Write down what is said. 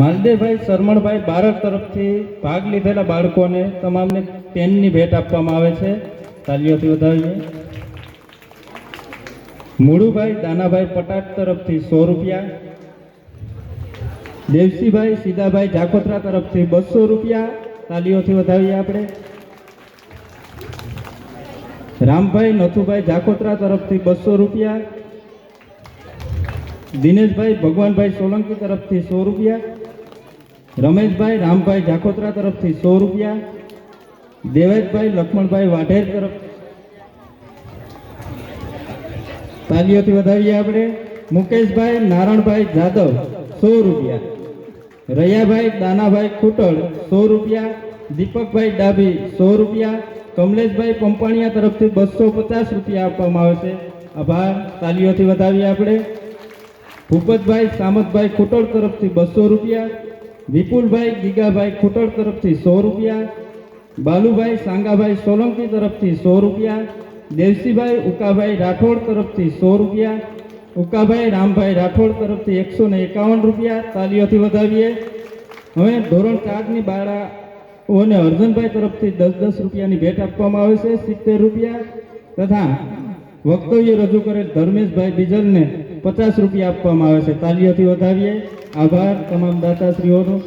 માલદેવભાઈ શરમણભાઈ બારડ તરફથી ભાગ લીધેલા બાળકોને તમામને પેનની ભેટ આપવામાં આવે છે. તાલીઓથી વધાવીએ મુળુભાઈ દાનાભાઈ પટાટ તરફથી સો રૂપિયા. દેવસીભાઈ સીધાભાઈ જાકોત્રા તરફથી બસો રૂપિયા. તાલીઓથી વધાવીએ આપણે. રામભાઈ નથુભાઈ જાકોત્રા તરફથી બસો રૂપિયા. દિનેશભાઈ ભગવાનભાઈ સોલંકી તરફથી સો રૂપિયા. રમેશભાઈ, રામભાઈ જાખોત્રા તરફથી સો રૂપિયા. દેવેશભાઈ, લક્ષ્મણભાઈ વાઢેર તરફ. તાલીઓથી વધાવીએ આપણે. મુકેશભાઈ, નારણભાઈ જાદવ, સો રૂપિયા. રૈયાભાઈ, દાનાભાઈ ખૂટળ, સો રૂપિયા. દીપકભાઈ ડાભી, સો રૂપિયા. કમલેશભાઈ પંપાણિયા તરફથી બસો પચાસ રૂપિયા આપવામાં આવે છે. આભાર. તાલીઓથી વધાવીએ આપણે. ભૂપતભાઈ, સામતભાઈ ખૂટળ તરફથી બસો રૂપિયા. વિપુલભાઈ, ગીગાભાઈ ખોટડ તરફથી સો રૂપિયા, બાલુભાઈ સાંગાભાઈ સોલંકી તરફથી સો રૂપિયા, દેવસીભાઈ ઉકાભાઈ રાઠોડ તરફથી સો રૂપિયા, ઉકાભાઈ રામભાઈ રાઠોડ તરફથી એકસો ને એકાવન રૂપિયા તાલીઓથી વધાવીએ. હવે ધોરણ ચારની બાળાઓને અર્જનભાઈ તરફથી દસ દસ રૂપિયાની ભેટ આપવામાં આવે છે, સિત્તેર રૂપિયા તથા વક્તવ્ય રજૂ કરેલ ધર્મેશભાઈ બીજલને પચાસ રૂપિયા આપવામાં આવે છે, તાલીઓથી વધાવીએ. આભાર તમામ દાતાશ્રીઓનો.